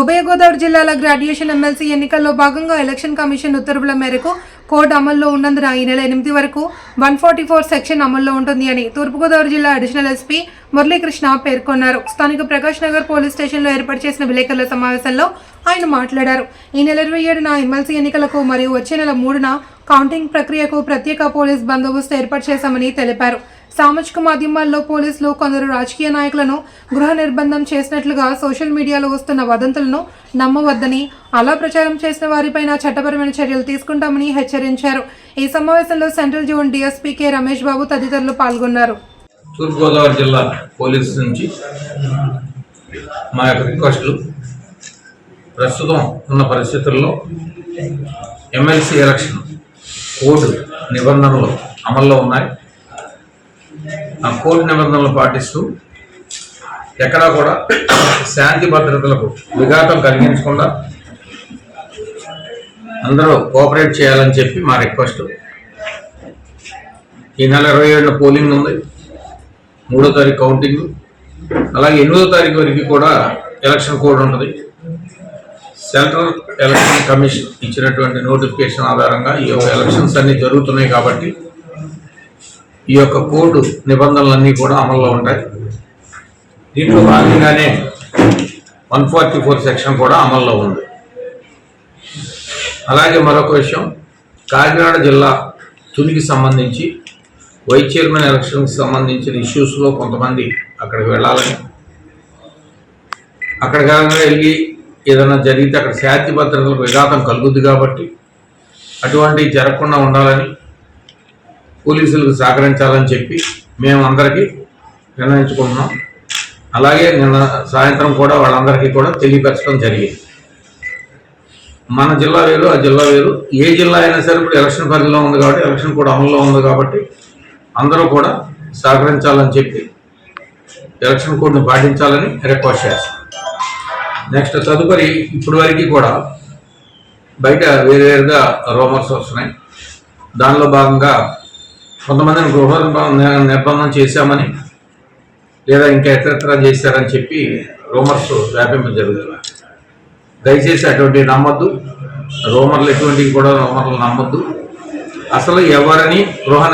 ఉభయ గోదావరి జిల్లాల graduation MLC ఎన్నికల్లో భాగంగా ఎలక్షన్ కమిషన్ ఉత్తర్వుల మేరకు కోడ్ అమల్లో ఉన్నందున ఈ నెల ఎనిమిది వరకు వన్ ఫార్టీ ఫోర్ సెక్షన్ అమల్లో ఉంటుంది అని తూర్పుగోదావరి జిల్లా అడిషనల్ ఎస్పీ మురళీకృష్ణ పేర్కొన్నారు. స్థానిక ప్రకాష్ నగర్ పోలీస్ స్టేషన్లో ఏర్పాటు చేసిన విలేకరుల సమావేశంలో ఆయన మాట్లాడారు. ఈ నెల ఇరవై ఏడున ఎమ్మెల్సీ ఎన్నికలకు మరియు వచ్చే నెల మూడున కౌంటింగ్ ప్రక్రియకు ప్రత్యేక పోలీస్ బందోబస్తు ఏర్పాటు చేశామని తెలిపారు. సామాజిక మాధ్యమాల్లో పోలీసులు కొందరు రాజకీయ నాయకులను గృహ నిర్బంధం చేసినట్లుగా సోషల్ మీడియాలో వస్తున్న వదంతులను నమ్మవద్దని అలా ప్రచారం చేసిన వారిపైన చట్టపరమైన చర్యలు తీసుకుంటామని హెచ్చరించారు. ఈ సమావేశంలో central zone DSP K Ramesh Babu తదితరులు పాల్గొన్నారు. తూర్పుగోదావరి జిల్లా పోలీస్ నుంచి మా యొక్క రిక్వెస్ట్లు ప్రస్తుతం ఉన్న పరిస్థితుల్లో ఎమ్మెల్సీ ఎలక్షన్ కోడ్ నిబంధనలు అమల్లో ఉన్నాయి. ఆ కోర్టు నిబంధనలు పాటిస్తూ ఎక్కడా కూడా శాంతి భద్రతలకు విఘాతం కలిగించకుండా అందరూ కోఆపరేట్ చేయాలని చెప్పి మా రిక్వెస్ట్. ఈ నెల ఇరవై ఏడున పోలింగ్ ఉంది. మూడో తారీఖు కౌంటింగ్. అలాగే ఎనిమిదో తారీఖు వరకు కూడా ఎలక్షన్ కోడ్ ఉంటుంది. సెంట్రల్ ఎలక్షన్ కమిషన్ ఇచ్చినటువంటి నోటిఫికేషన్ ఆధారంగా ఈ యొక్క ఎలక్షన్స్ అన్నీ జరుగుతున్నాయి కాబట్టి ఈ యొక్క కోడ్ నిబంధనలన్నీ కూడా అమల్లో ఉంటాయి. దీంట్లో భాగంగానే వన్ ఫార్టీ ఫోర్ సెక్షన్ కూడా అమల్లో ఉంది. అలాగే మరొక విషయం కాకినాడ జిల్లా తునికి సంబంధించి వైస్ చైర్మన్ ఎలక్షన్కి సంబంధించిన ఇష్యూస్లో కొంతమంది అక్కడికి వెళ్ళాలని. అక్కడ కాకుండా వెళ్ళి ఏదైనా జరిగితే అక్కడ శాంతి భద్రతలకు విఘాతం కలుగుద్ది కాబట్టి అటువంటివి జరగకుండా ఉండాలని పోలీసులకు సహకరించాలని చెప్పి మేము అందరికీ నిర్ణయించుకుంటున్నాం. అలాగే నిన్న సాయంత్రం కూడా వాళ్ళందరికీ కూడా తెలియపరచడం జరిగింది. మన జిల్లా వేరు ఆ జిల్లా వేరు. ఏ జిల్లా అయినా సరే ఇప్పుడు ఎలక్షన్ పరిధిలో ఉంది కాబట్టి ఎలక్షన్ కూడా అమల్లో ఉంది కాబట్టి అందరూ కూడా సహకరించాలని చెప్పి ఎలక్షన్ కోడ్ని పాటించాలని రిక్వెస్ట్ చేస్తాం. నెక్స్ట్ తదుపరి ఇప్పటి వరకు కూడా బయట వేరువేరుగా రూమర్స్ వస్తున్నాయి. దానిలో భాగంగా కొంతమందిని గృహ నిర్బంధం చేశామని లేదా ఇంకా ఇతరత్ర చేశారని చెప్పి రూమర్స్ వ్యాపింప జరుగుతుంది దయచేసి అటువంటివి నమ్మద్దు. రోమర్లు ఎటువంటివి కూడా రోమర్లు నమ్మద్దు. అసలు ఎవరిని గృహ